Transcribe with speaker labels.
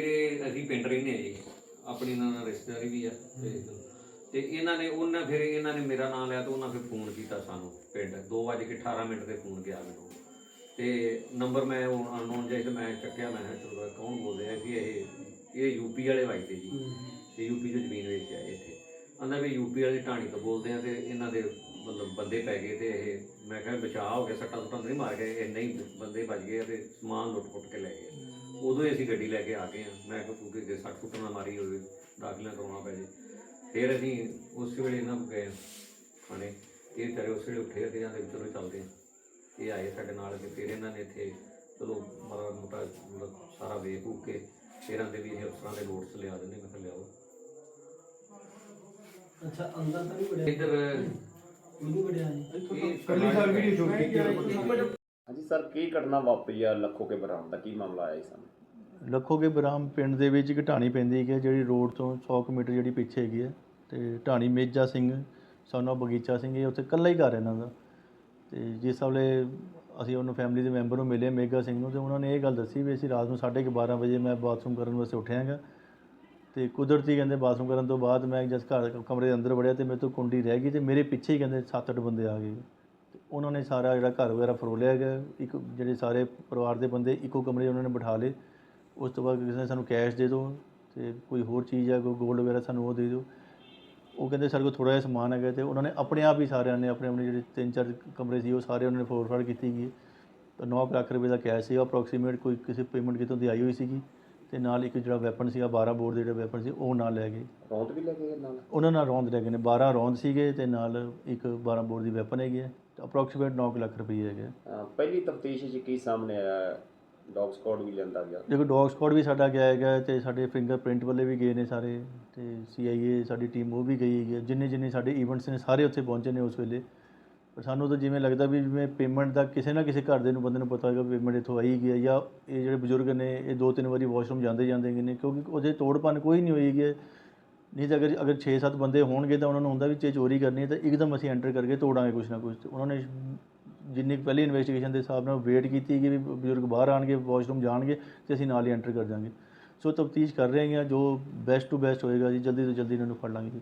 Speaker 1: ਇਹ ਅਸੀਂ ਪਿੰਡ ਰਹਿੰਦੇ ਆ ਜੀ। ਆਪਣੀ ਨਾਲ ਰਿਸ਼ਤੇਦਾਰੀ ਵੀ ਆ ਤੇ ਤੇ ਇਹਨਾਂ ਨੇ ਉਹਨਾਂ ਫਿਰ ਇਹਨਾਂ ਨੇ ਮੇਰਾ ਨਾਮ ਲਿਆ ਤੇ ਉਹਨਾਂ ਫਿਰ ਫੋਨ ਕੀਤਾ ਸਾਨੂੰ ਪਿੰਡ। 2:18 ਮਿੰਟ ਤੇ ਫੋਨ ਗਿਆ ਮੈਨੂੰ। ਤੇ ਨੰਬਰ ਮੈਂ ਉਹ ਅਨਨੋਨ ਜਿਹਾ ਸੀ ਤੇ ਮੈਂ ਚੱਕਿਆ ਮੈਂ ਕਿਹਾ ਚਲੋ ਕੌਣ ਬੋਲਦੇ ਆ ਕਿ ਇਹ ਇਹ ਯੂਪੀ ਵਾਲੇ ਵਾਈ ਤੇ ਜੀ। ਤੇ ਯੂਪੀ ਤੋਂ ਜ਼ਮੀਨ ਵੇਚ ਆਏ ਇੱਥੇ। ਆਂਦਾ ਵੀ ਯੂਪੀ ਵਾਲੀ ਢਾਣੀ ਤੋਂ ਬੋਲਦੇ ਆ ਤੇ ਇਹਨਾਂ ਦੇ ਮਤਲਬ ਬੰਦੇ ਪੈ ਗਏ ਤੇ ਇਹ ਮੈਂ ਕਿਹਾ ਬਚਾਅ ਹੋ ਗਿਆ ਸੱਟਾਂ ਸੁੱਟਾਂ ਨਹੀਂ ਮਾਰ ਗਏ ਇਹ ਨਹੀਂ ਬੰਦੇ ਬਚ ਗਏ ਤੇ ਸਮਾਨ ਲੁੱਟ ਪੁੱਟ ਕੇ ਲੈ ਗਏ। ਉਦੋਂ ਹੀ ਅਸੀਂ ਗੱਡੀ ਲੈ ਕੇ ਆ ਗਏ ਆ ਮੈਂ ਕਿਹਾ ਤੂੰ ਕਿ ਸੱਟ ਸੁੱਟ ਨਾ ਮਾਰੀ ਹੋਵੇ ਦਾਖਲਾ ਕਰਾਉਣਾ ਪੈ ਜੇ। ਫਿਰ ਅਸੀਂ ਉਸ ਵੇਲੇ ਇਹਨਾਂ ਗਏ ਥਾਣੇ। ਇਹ ਕਰੇ ਉਸ ਵੇਲੇ ਉੱਠੇ ਤੇ ਜਾਂਦੇ ਚਲੋ ਚੱਲਦੇ ਇਹ ਆਏ ਸਾਡੇ ਨਾਲ ਤੇ ਫਿਰ ਇਹਨਾਂ ਨੇ ਇੱਥੇ ਚਲੋ ਮਾੜਾ ਮੋਟਾ ਮਤਲਬ ਸਾਰਾ ਵੇਖ ਵੂਖ ਕੇ ਫਿਰ ਆਂਦੇ ਵੀ ਇਹ ਅਫਸਰਾਂ ਦੇ ਨੋਟਸ ਲਿਆ ਦਿੰਦੇ ਮੈਂ ਕਿਹਾ ਲਿਆਓ।
Speaker 2: ਅੱਛਾ ਅੰਦਰ ਤਾਂ ਨਹੀਂ ਵੜਿਆ?
Speaker 1: ਇੱਧਰ
Speaker 2: ਨਹੀਂ ਵੜਿਆ
Speaker 1: ਇਹ
Speaker 3: ਕੱਲੀ ਸਾਰ ਵੀਡੀਓ ਸ਼ੂਟ ਕੀਤੀ ਹੈ
Speaker 4: ਹਾਂਜੀ ਸਰ ਕੀ ਘਟਨਾ ਵਾਪਰੀ ਆ ਲੱਖੋ ਕੇ ਬਰਾਮ ਦਾ? ਕੀ ਮਾਮਲਾ ਆਇਆ ਇਸ ਸਮੇਂ
Speaker 5: ਲੱਖੋਗੇ ਬਰਾਮ ਪਿੰਡ ਦੇ ਵਿੱਚ ਇੱਕ ਢਾਣੀ ਪੈਂਦੀ ਹੈਗੀ ਹੈ ਜਿਹੜੀ ਰੋਡ ਤੋਂ 100 ਕੁ ਮੀਟਰ ਜਿਹੜੀ ਪਿੱਛੇ ਹੈਗੀ ਹੈ ਤੇ ਢਾਣੀ ਮੇਜਾ ਸਿੰਘ, ਸੋਨਾ ਬਗੀਚਾ ਸਿੰਘ, ਇਹ ਉੱਥੇ ਇਕੱਲਾ ਹੀ ਘਰ ਹੈ ਇਹਨਾਂ ਦਾ। ਤੇ ਜਿਸ ਵੇਲੇ ਅਸੀਂ ਉਹਨੂੰ ਫੈਮਿਲੀ ਦੇ ਮੈਂਬਰ ਨੂੰ ਮਿਲੇ, ਮੇਗਾ ਸਿੰਘ ਨੂੰ, ਤੇ ਉਹਨਾਂ ਨੇ ਇਹ ਗੱਲ ਦੱਸੀ ਵੀ ਅਸੀਂ ਰਾਤ ਨੂੰ 12:30 ਵਜੇ ਮੈਂ ਬਾਥਰੂਮ ਕਰਨ ਵਾਸਤੇ ਉੱਠਿਆ ਹੈਗਾ। ਤੇ ਕੁਦਰਤੀ ਕਹਿੰਦੇ ਬਾਥਰੂਮ ਕਰਨ ਤੋਂ ਬਾਅਦ ਮੈਂ ਜਦ ਘਰ ਕਮਰੇ ਦੇ ਅੰਦਰ ਵੜਿਆ ਤੇ ਮੇਰੇ ਤੋਂ ਕੁੰਡੀ ਰਹਿ ਗਈ ਤੇ ਮੇਰੇ ਪਿੱਛੇ ਹੀ ਕਹਿੰਦੇ 7-8 ਬੰਦੇ ਆ ਗਏ। ਤੇ ਉਹਨਾਂ ਨੇ ਸਾਰਾ ਜਿਹੜਾ ਘਰ ਵਗੈਰਾ ਫਰੋਲਿਆ ਗਿਆ ਇੱਕ ਜਿਹੜੇ ਸਾਰੇ ਪਰਿਵਾਰ ਦੇ ਬੰਦੇ ਇੱਕੋ ਕਮਰੇ 'ਚ ਉਹਨਾਂ ਨੇ ਬਿਠਾ ਲਏ। ਉਸ ਤੋਂ ਬਾਅਦ ਕਿਸੇ ਨੇ ਸਾਨੂੰ ਕੈਸ਼ ਦੇ ਦਿਓ ਤੇ ਕੋਈ ਹੋਰ ਚੀਜ਼ ਹੈ ਕੋਈ ਗੋਲਡ ਵਗੈਰਾ ਸਾਨੂੰ ਉਹ ਦੇ ਦਿਓ। ਉਹ ਕਹਿੰਦੇ ਸਾਡੇ ਕੋਲ ਥੋੜਾ ਜਿਹਾ ਸਮਾਨ ਹੈਗਾ ਤੇ ਉਹਨਾਂ ਨੇ ਆਪਣੇ ਆਪ ਹੀ ਸਾਰਿਆਂ ਨੇ ਆਪਣੇ ਆਪਣੇ ਜਿਹੜੇ ਤਿੰਨ ਚਾਰ ਕਮਰੇ ਸੀ ਉਹ ਸਾਰੇ ਉਹਨਾਂ ਨੇ ਫੋਰ ਫਾੜ ਕੀਤੀ ਗਈ ਤਾਂ 9 ਲੱਖ ਰੁਪਏ ਦਾ ਕੈਸ਼ ਸੀ ਅਪਰੋਕਸੀਮੇਟ ਕੋਈ ਕਿਸੇ ਪੇਮੈਂਟ ਕਿਤੋਂ ਦੀ ਆਈ ਹੋਈ ਸੀਗੀ ਤੇ ਨਾਲ ਇੱਕ ਜਿਹੜਾ ਵੈਪਨ ਸੀਗਾ 12 ਬੋਰ ਦੇ ਜਿਹੜੇ ਵੈਪਨ ਸੀ ਉਹ ਨਾਲ ਲੈ ਗਏ।
Speaker 4: ਰੌਂਦ ਵੀ ਲੈ ਕੇ ਗਏ ਨਾਲ
Speaker 5: ਉਹਨਾਂ ਨਾਲ ਰੌਂਦ ਲੈ ਗਏ ਨੇ 12 ਰੌਂਦ ਸੀਗੇ ਤੇ ਨਾਲ ਇੱਕ 12 ਬੋਰ ਦੀ ਵੈਪਨ ਹੈਗੀ ਹੈ। ਅਪਰੋਕਸੀਮੇਟ 9 ਲੱਖ ਰੁਪਏ ਹੈਗੇ ਆ।
Speaker 4: ਪਹਿਲੀ ਤਫਤੀਸ਼ 'ਚ ਕੀ ਸਾਹਮਣੇ ਆਇਆ ਡੌਗ ਸਕਾਡ ਵੀ ਲੈਂਦਾ ਗਿਆ।
Speaker 5: ਦੇਖੋ, ਡੌਗ ਸਕਾਡ ਵੀ ਸਾਡਾ ਗਿਆ ਹੈਗਾ ਤੇ ਸਾਡੇ ਫਿੰਗਰਪ੍ਰਿੰਟ ਵਾਲੇ ਵੀ ਗਏ ਨੇ ਸਾਰੇ ਤੇ ਸੀਆਈਏ ਸਾਡੀ ਟੀਮ ਉਹ ਵੀ ਗਈ ਹੈਗੀ ਹੈ। ਜਿੰਨੇ ਜਿੰਨੇ ਸਾਡੇ ਇਵੈਂਟਸ ਨੇ ਸਾਰੇ ਉੱਥੇ ਪਹੁੰਚੇ ਨੇ ਉਸ ਵੇਲੇ। ਪਰ ਸਾਨੂੰ ਤਾਂ ਜਿਵੇਂ ਲੱਗਦਾ ਵੀ ਜਿਵੇਂ ਪੇਮੈਂਟ ਦਾ ਕਿਸੇ ਨਾ ਕਿਸੇ ਘਰ ਦੇ ਨੂੰ ਬੰਦੇ ਨੂੰ ਪਤਾ ਹੋਏਗਾ ਪੇਮੈਂਟ ਇੱਥੋਂ ਆਈ ਗਈ ਹੈ ਜਾਂ ਇਹ ਜਿਹੜੇ ਬਜ਼ੁਰਗ ਨੇ, ਇਹ ਦੋ ਤਿੰਨ ਵਾਰੀ ਵਾਸ਼ਰੂਮ ਜਾਂਦੇ ਜਾਂਦੇ ਨੇ ਕਿਉਂਕਿ ਉਹਦੇ ਤੋੜ ਭੰਨ ਕੋਈ ਨਹੀਂ ਹੋਈਗੀ ਨਹੀਂ ਤਾਂ ਅਗਰ ਅਗਰ 6-7 ਬੰਦੇ ਹੋਣਗੇ ਤਾਂ ਉਹਨਾਂ ਨੂੰ ਹੁੰਦਾ ਵੀ ਜੇ ਚੋਰੀ ਕਰਨੀ ਹੈ ਤਾਂ ਇੱਕਦਮ ਅਸੀਂ ਐਂਟਰ ਕਰਕੇ ਤੋੜਾਂਗੇ ਕੁਛ ਨਾ ਕੁਛ। ਤੇ ਉਹਨਾਂ ਨੇ ਜਿੰਨੀ ਕੁ ਪਹਿਲੀ ਇਨਵੈਸਟੀਗੇਸ਼ਨ ਦੇ ਹਿਸਾਬ ਨਾਲ ਵੇਟ ਕੀਤੀ ਕਿ ਵੀ ਬਜ਼ੁਰਗ ਬਾਹਰ ਆਣਗੇ ਵਾਸ਼ਰੂਮ ਜਾਣਗੇ ਤੇ ਅਸੀਂ ਨਾਲ ਹੀ ਐਂਟਰ ਕਰ ਜਾਵਾਂਗੇ ਸੋ ਤਫਤੀਸ਼ ਕਰ ਰਹੇ ਹਾਂ, ਜੋ ਬੈਸਟ ਟੂ ਬੈਸਟ ਹੋਏਗਾ ਜੀ, ਜਲਦੀ ਤੋਂ ਜਲਦੀ ਇਹਨਾਂ ਨੂੰ ਫੜ ਲਾਂਗੇ ਜੀ।